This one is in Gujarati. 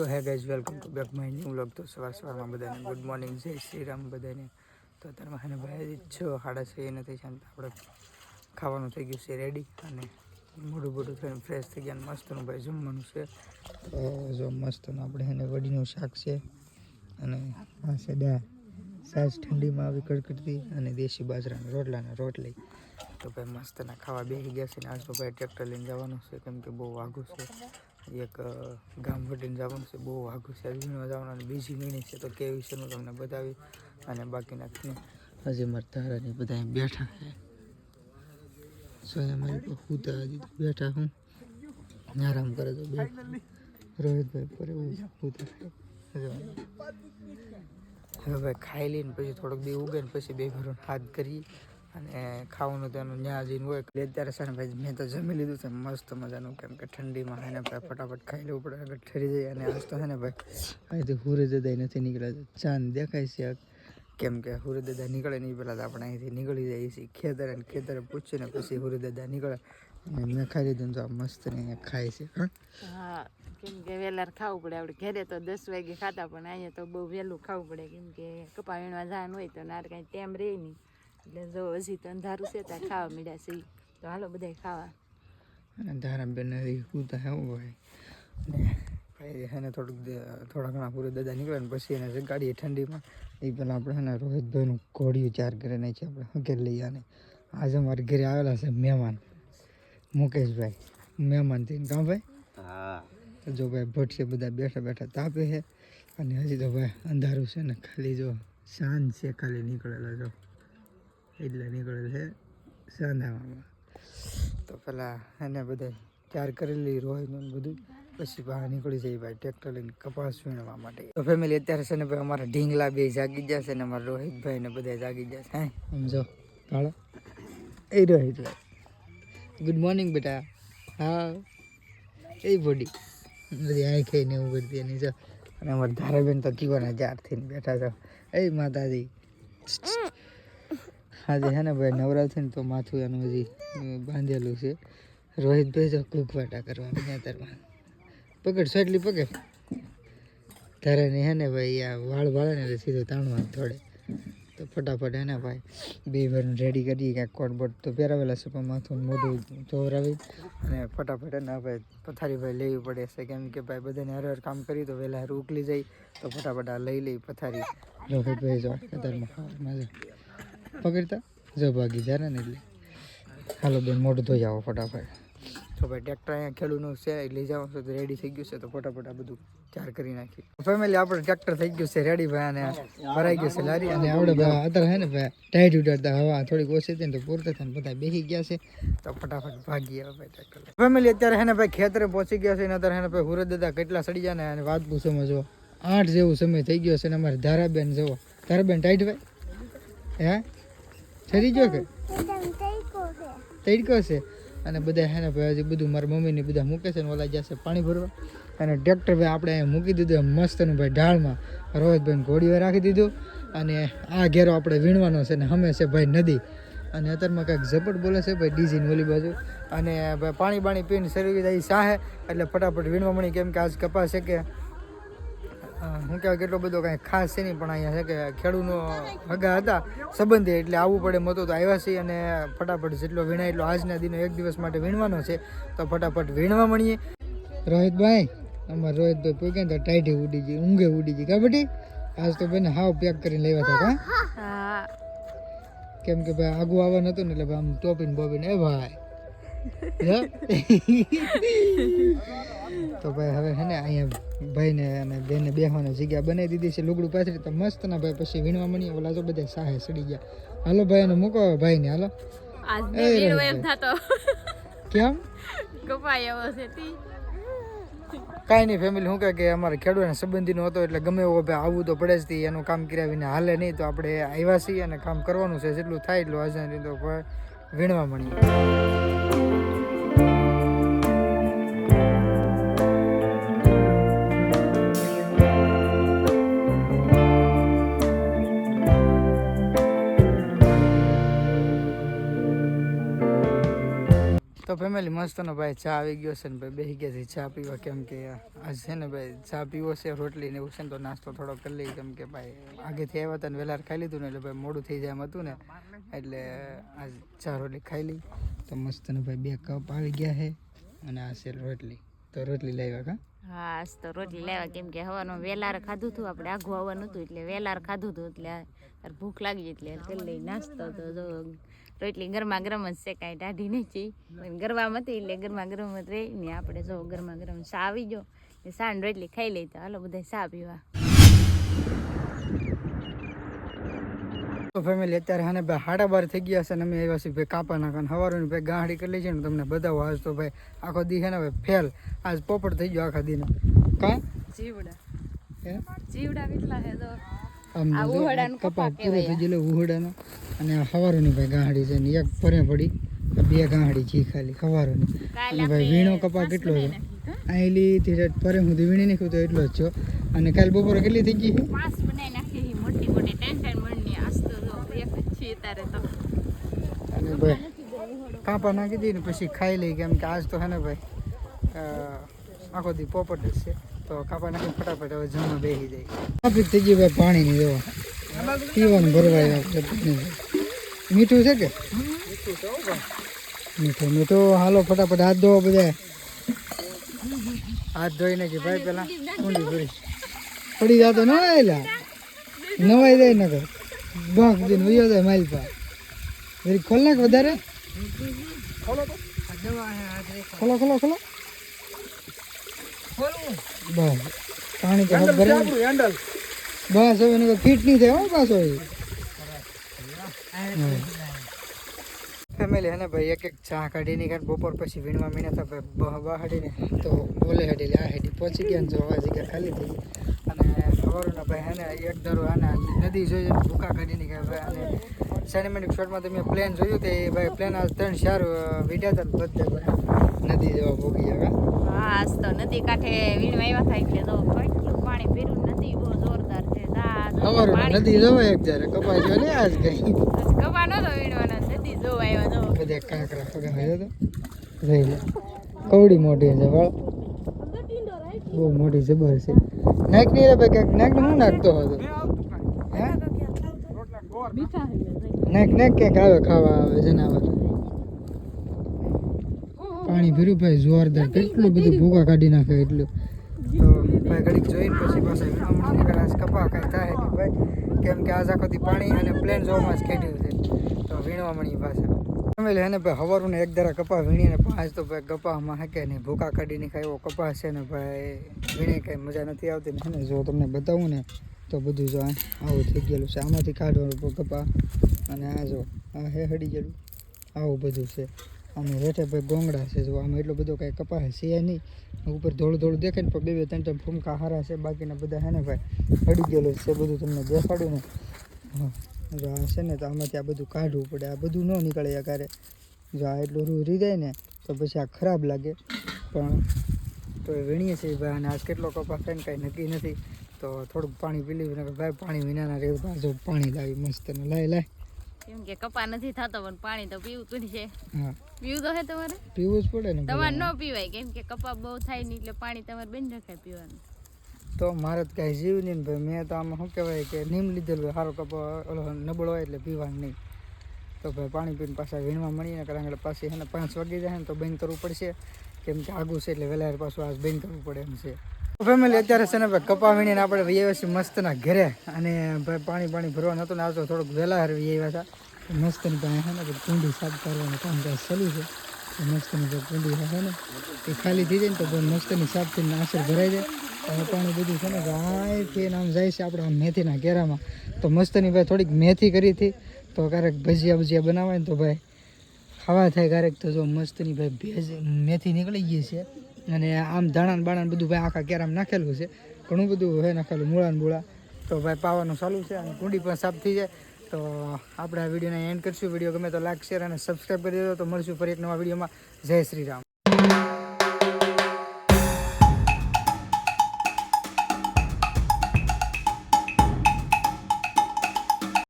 તો hey guys welcome to back my new vlog તો સવાર સવારમાં બધાને ગુડ મોર્નિંગ જય શ્રી રામ બધાને. તો અત્યારમાં હેને ભાઈ છ સાડા છ નથી છે આપણે ખાવાનું થઈ ગયું છે રેડી અને મોઢું બોઢું થઈને ફ્રેશ થઈ ગયા મસ્તનું ભાઈ જમવાનું છે. તો જો મસ્તનું આપણે એને વડીનું શાક છે. અને આ છે દાળ સાજ ઠંડીમાં આવી કડકડતી અને દેશી બાજરાના રોટલાના રોટલી. તો ભાઈ મસ્તના ખાવા બેસી ગયા છે ને આજ તો ભાઈ ટ્રેક્ટર લઈને જવાનું છે, કેમ કે બહુ વાઘું છે. એક ગામ વટીને જવાનું છે. બહુ આઘું છે. વીણવા જવાનું બીજી વીણી છે તો કેવી છે હું તમને બતાવી અને બાકીના હજી મારા તારાની બધા બેઠા છે. સો મારી હુતા હજી બેઠા હું. આરામ કરે તો બે રોહિતભાઈ પર એવું હુતા હવે ખાઈ લઈને પછી થોડોક દી ઉગે ને પછી બે ઘરોને હાથ કરી અને ખાવાનું તેનું ન્યા જઈને હોય. એટલે અત્યારે છે ને ભાઈ મેં તો જમી લીધું છે, મસ્ત મજાનું. કેમ કે ઠંડીમાં એને ભાઈ ફટાફટ ખાઈ લેવું પડે, આગળ ઠરી જાય અને આજ તો છે ને ભાઈ અહીંથી હુરે દાદા નથી નીકળ્યા. તો ચાંદ દેખાય છે કેમ કે હુરદદા દાદા નીકળે નહીં પહેલાં તો આપણે અહીંથી નીકળી જઈએ છીએ ખેતર અને ખેતરે પૂછીને પછી હુરદદા દાદા નીકળે. અને મેં ખાઈ લીધું તો આ મસ્ત ને અહીંયા ખાય છે, હા. કેમ કે વહેલા ખાવું પડે. આપણે ઘરે તો દસ વાગે ખાતા, પણ અહીંયા તો બહુ વહેલું ખાવું પડે. કેમ કે કપા વીણવા જવાનું હોય તો નાર કાંઈ ટેમ રહે નહીં. એટલે જો હજી તો અંધારું છે ત્યાં ખાવા મળ્યા છે. તો હાલો બધા ખાવા. અને બેન કૂતા હોય ને ભાઈ એને થોડુંક થોડા ઘણા પૂરે દાદા નીકળે ને પછી એને જગાડીએ ઠંડીમાં. એ પહેલાં આપણે એને રોહિતભાઈનું ઘોડિયું ચાર કરે નહીં છે આપણે હગેર લઈ આને. આજે અમારા ઘરે આવેલા છે મહેમાન. મુકેશભાઈ મહેમાન થઈને. કાં ભાઈ? તો જો ભાઈ ભટશે બધા બેઠા બેઠા તાપે છે. અને હજી તો ભાઈ અંધારું છે ને ખાલી જો સાંજ છે ખાલી નીકળેલા જો. એટલે નીકળેલ છે સાંધામાં. તો પેલા એને બધા ચાર કરેલી રોહિતનું બધું પછી બહાર નીકળી જાય ભાઈ ટ્રેક્ટર લઈને કપાસ વીણવા માટે. તો ફેમિલી અત્યારે છે ને ભાઈ અમારા ઢીંગલા બે જાગી જશે ને અમારા રોહિતભાઈ ને બધા જાગી જશે હે? સમજો કાળો. એ રોહિતભાઈ ગુડ મોર્નિંગ બેટા. હા. એ બોડી. બધી આંખે ને એવું કરતી એની જો. અને અમારા ધારાબેન તો કીવાના જાર થઈને બેઠા છો. એ માતાજી. આજે છે ને ભાઈ નવરાત્રી ને તો માથું એનું હજી બાંધેલું છે. રોહિતભાઈ તો કુકવાટા કરવા ખેતરમાં પકડ સાટલી પકડ. તારે ને હે ને ભાઈ, આ વાળ વાળે ને સીધો તાણવા થોડે તો ફટાફટ હે ને ભાઈ, બે ભરનું રેડી કરી કાંઈક કોટ બોટ તો પહેરાવેલા છે, પણ માથું મોઢું ધોવરાવી. અને ફટાફટ હે ને ભાઈ પથારી ભાઈ લેવી પડે છે, કેમ કે ભાઈ બધાને હર હર કામ કરી તો વહેલા હર ઉકલી જાય. તો ફટાફટ આ લઈ લઈ પથારી. રોહિતભાઈ જો ખેતરમાં ખાવામાં જો પકડતા? જો ભાગી જાય ને એટલે. હાલો બેન મોઢું ધોઈ આવો ફટાફટ. તો ભાઈ ટ્રેક્ટર અહીંયા ખેડૂતનું છે લઈ જવાનું છે તો રેડી થઈ ગયું છે તો ફટાફટ આ બધું ચાર કરી નાખી ફેમિલી આપણે ટ્રેક્ટર થઈ ગયું છે રેડી ભાઈ અને ભરાઈ ગયું છે લારી. અને આપણે અત્યારે હે ને ભાઈ ટાઈટ ઉડાડતા હવા થોડીક ઓછી હતી ને તો પૂરતા થઈને બધા બેસી ગયા છે. તો ફટાફટ ભાગી આવે ભાઈ ટ્રેક્ટર ફેમિલી અત્યારે હે ને ભાઈ ખેતરે પહોંચી ગયા છે ને અત્યારે હે ને ભાઈ હુરત દાદા કેટલા સડી જાય ને અને વાત પૂછો જો આઠ જેવું સમય થઈ ગયો છે ને અમારે ધારાબેન જવો ધારાબેન ટાઈટ ભાઈ? હે? ઠરી ગયો કે? તડકો છે. અને બધા હે ને ભાઈ હજી બધું મારા મમ્મીને બધા મૂકે છે ને ઓલા જશે પાણી ભરવા. અને ટ્રેક્ટર ભાઈ આપણે અહીંયા મૂકી દીધું મસ્તનું ભાઈ ઢાળમાં. રોહિતભાઈને ઘોડીઓ રાખી દીધું. અને આ ઘેરો આપણે વીણવાનો છે ને હમે છે ભાઈ નદી. અને અત્યારમાં કંઈક ઝપટ બોલે છે ભાઈ ડીજીની ઓલી બાજુ. અને ભાઈ પાણી બાણી પીને શરીર સાહે. એટલે ફટાફટ વીણવા મળી કેમ કે આજ કપાસ છે કે હું કહેવાય કેટલો બધો કાંઈ ખાસ છે નહીં પણ અહીંયા છે કે ખેડૂનો હગા હતા સંબંધી એટલે આવવું પડે મતો તો આવ્યા છીએ અને ફટાફટ જેટલો વીણાય એટલો આજના દિનો એક દિવસ માટે વીણવાનો છે. તો ફટાફટ વીણવા મળીએ. રોહિતભાઈ અમારે રોહિતભાઈ પૂછે તો ટાઈટી ઉડી ગઈ ઊંઘે ઉડી ગઈ. કા બટી? આજ તો બેન હાવ પેક કરીને લેવા હતા કા? કેમ કે ભાઈ આગું આવવાનું હતું ને એટલે ભાઈ આમ ટોપીને બોપીને એ ભાઈ. તો ભાઈ હવે હે ને અહીંયા ભાઈને અને બેને બેહવાની જગ્યા બનાવી દીધી છે લુગડું પાથરી. તો મસ્ત ના ભાઈ પછી વીણવા મળીએ ઓલા તો બધા સાહે સડી ગયા. હાલો ભાઈ એને મૂકો ભાઈને. હાલો. કેમ? કાંઈ નહીં ફેમિલી શું કહે કે અમારે ખેડૂતને સંબંધીનો હતો એટલે ગમે એવો ભાઈ આવવું તો પડે જ એનું કામ કર્યા વિના હાલે નહીં. તો આપણે આવ્યા છીએ અને કામ કરવાનું છે. જેટલું થાય એટલું આજે તો વીણવા મળીએ ફેમિલી મસ્ત મસ્તનો ભાઈ ચા આવી ગયો છે ને ભાઈ બેસી ગયા છે ચા પીવા કેમ કે આજ છે ને ભાઈ ચા પીવો છે, રોટલી ને એવું છે ને તો નાસ્તો થોડો કરી લઈએ કેમ કે ભાઈ આગેથી આવ્યા હતા ને વહેલા ખાઈ લીધું ને એટલે ભાઈ મોડું થઈ જાય એમ હતું ને, એટલે આજ ચા રોટલી ખાઈ લઈ. તો મસ્ત ને ભાઈ બે કપ આવી ગયા છે અને આ છે રોટલી. તો રોટલી લાવ્યા કા? હા તો રોટલી લેવા કેમ કે હવાનું વેલાર ખાધું હતું, આપણે આઘું આવવાનું હતું એટલે વેલાર ખાધું હતું એટલે ભૂખ લાગી એટલે કરી લઈ નાસ્તો તો રોટલી ગરમા ગરમ જ છે કાંઈ ટાઢી નથી. પણ ગરવામાં હતી એટલે ગરમા ગરમ જ રહી ને આપણે જો ગરમા ગરમ સા આવી ગયો. ને ને રોટલી ખાઈ લઈ તો હાલો બધા સા પીવા. તો ફેમિલી અત્યારે હાને ભાઈ હાડા બાર થઈ ગયા છે ને અમે આવ્યા છીએ ભાઈ કાપા નાખા હવારોની ભાઈ ગાંડી કરી લઈ છે ને તમને બતાવો. આજ તો ભાઈ આખો દી છે ને ભાઈ ફેલ. આજ પોપટ થઈ ગયો આખા દીનો. કા? જીવડા. હે? જીવડા કેટલા હે તો? આમ આ જો ઉહડાનું કપા કપા પૂરો થઈ ગયેલો ઉહડાનો અને આ હવારોની ભાઈ ગાંહડી છે ને એક પરે પડી. બે ગાંહડી છે ખાલી હવારોની. અને ભાઈ વીણો કપા કેટલો છે? આયલી થી પરે સુધી વીણી નાખ્યું તો એટલો જ છો. અને કાલ બપોરે કેટલી થઈ ગઈ? પાંચ બનાવી નાખી મોટી મોટી ટેન ટેન મણની આજ તો એક છે તારે તો. અને ભાઈ કાપા નાખી દઈએ ને પછી ખાઈ લઈ કેમ કે આજ તો હે ને ભાઈ આખો દી પોપટ છે. તો કાપા નાખી ફટાફટ હવે જમવા બેસી જાય. ટ્રાફિક થઈ ગયું ભાઈ પાણીની જોવા પીવાનું ભરવાય મીઠું છે કે? મીઠું મીઠું. હાલો, ફટાફટ હાથ ધોવા બધા હાથ ધોઈ કે ભાઈ પેલા ઊંડી ભરી પડી જાતો ન એલા નવાઈ જાય નગર બાંક દિન વયો જાય માઇલ પા જરી ખોલ નાખ વધારે. ખોલો ખોલો. ખોલો. બસ. પાણી તો ભરે બસ હવે એને ફિટ નહીં થાય હો પાછો ફેમિલી હે. ને ભાઈ એક એક ચા કાઢીને કારણ બપોર પછી વીણવા મીના તો ભાઈ બહ બહાડીને તો બોલે હેડી આ હેડી. પહોંચી ગયા ને જો અવાજ જગ્યા ખાલી થઈ. અને સવારના ભાઈ હે ને એક દરો આના નદી જોઈ ભૂકા કાઢીને કે ભાઈ અને સિનેમેટિક શોટમાં તમે પ્લેન જોયું તે ભાઈ પ્લેન આ ત્રણ ચાર વીડ્યા હતા બધા ભાઈ. નદી જેવા ભોગી ગયા હા આજ તો નદી કાંઠે વીણવા આવ્યા થાય એટલે તો કેટલું પાણી પીરું નદી બહુ જોરદાર છે અમારું નદી જોવાય એક જ્યારે કપાઈ ગયો ને આજ કઈ? કપા નતો વીણવાના નદી જોવા આવ્યા જો. બધે કાંકરા ફગાવ્યો તો. રહી લે. કવડી મોટી છે વાળ. બહુ મોટી જબર છે. નાખ નહીં રે ભાઈ કાંઈક નાખ હું નાખતો હતો? નાખ નાખ નાક નાક ક્યાંક આવે ખાવા આવે જનાવર. પાણી ભર્યું ભાઈ જોરદાર. કેટલું બધું ભૂકા કાઢી નાખે એટલું. તો ભાઈ ઘડીક જોઈને પછી નીકળે આજ કપા કાંઈ થાય નહીં ભાઈ. કેમ કે આજ આખો પાણી અને પ્લેન જોવામાં જ ખેડ્યું છે. તો વીણવા મળી પાછા. ફેમિલી એને ભાઈ હવારું ને એક દરા કપા વીણીને પાંચ તો ભાઈ કપામાં હકે નહીં. ભૂકા કાઢીને ખાય એવો કપાસ છે ને ભાઈ. વીણે કાંઈ મજા નથી આવતી. ને જો તમને બતાવું ને તો બધું જો આવું થઈ ગયેલું છે. આમાંથી કાઢવાનું કપા. અને આ જો આ હે હડી ગયેલું. આવું બધું છે. આમે રેઠે ભાઈ ગોંગડા છે, જો આમાં એટલો બધો કાંઈ કપાસ છે નહીં. ઉપર ધોળું ધોળું દેખાય ને, પણ બે બે ત્રણ ત્રણ ફૂમકા હારા છે, બાકીના બધા હે ને ભાઈ, પડી ગયેલું છે, બધું તમને દેખાડ્યું ને. હા, જો આ છે ને, તો આમાંથી આ બધું કાઢવું પડે, આ બધું ન નીકળે યાર જો આ એટલું રૂ રહી જાય ને, તો પછી આ ખરાબ લાગે. પણ તો એ વીણીએ છીએ ભાઈ, અને આજ કેટલો કપાસ થાય ને, કાંઈ નક્કી નથી. તો થોડુંક પાણી પી લીધું ભાઈ, પાણી વિનાના રહેવું જો પાણી લાવી મસ્ત ને લાય લાય. કેમ કે કપા નથી થતો પણ પાણી તો પીવું તું છે પીવું તો હે તમારે? પીવું જ પડે ને તમારે ન પીવાય કેમ કે કપા બહુ થાય નહીં એટલે પાણી તમારે બેન રખાય પીવાનું. તો મારે તો કાંઈ જીવ નહીં ભાઈ. મેં તો આમાં શું કહેવાય કે નીમ લીધેલું સારો કપો ઓલો નબળો હોય એટલે પીવાનું નહીં. તો ભાઈ પાણી પીને પાછા વીણવા મળીને કારણ કે પાછી એને પાંચ વાગી જાય ને તો બંધ કરવું પડશે. કેમ કે આગું છે એટલે વહેલા પાછું આજ બંધ કરવું પડે એમ છે. ફેમિલી અત્યારે છે ને ભાઈ કપા વીણીને આપણે વહી આવ્યા છીએ મસ્તના ઘરે. અને ભાઈ પાણી પાણી ભરવાનું હતું ને આવતો થોડુંક વહેલા હરવી આવ્યા હતા. મસ્તની પાસે છે ને કે કુંડી સાફ કરવાનું કામ કાજ ચાલ્યું છે મસ્તની જે કુંડી છે ને એ ખાલી જાય ને તો ભાઈ મસ્તની સાફ થઈને આસર ભરાઈ જાય. પાણી બધું છે ને ગાયથી આમ જાય છે આપણે મેથીના કેરામાં. તો મસ્તની ભાઈ થોડીક મેથી કરી હતી. તો ક્યારેક ભજીયા ભજીયા બનાવાય ને તો ભાઈ ખાવા થાય ક્યારેક તો જો મસ્તની ભાઈ ભેજ મેથી નીકળી ગઈ છે. અને આમ ધાણા બાણાને બધું ભાઈ આખા કેરામાં નાખેલું છે. ઘણું બધું હે નાખેલું મૂળા મૂળા. તો ભાઈ પાવાનું ચાલુ છે અને કુંડી પણ સાફ થઈ જાય. તો આપણે આ વિડીયોને એન્ડ કરીશું. વીડિયો ગમે તો લાઈક શેર અને સબસ્ક્રાઈબ કરી દેજો. તો મળશું ફરી એક નવા વિડીયોમાં. જય શ્રી રામ.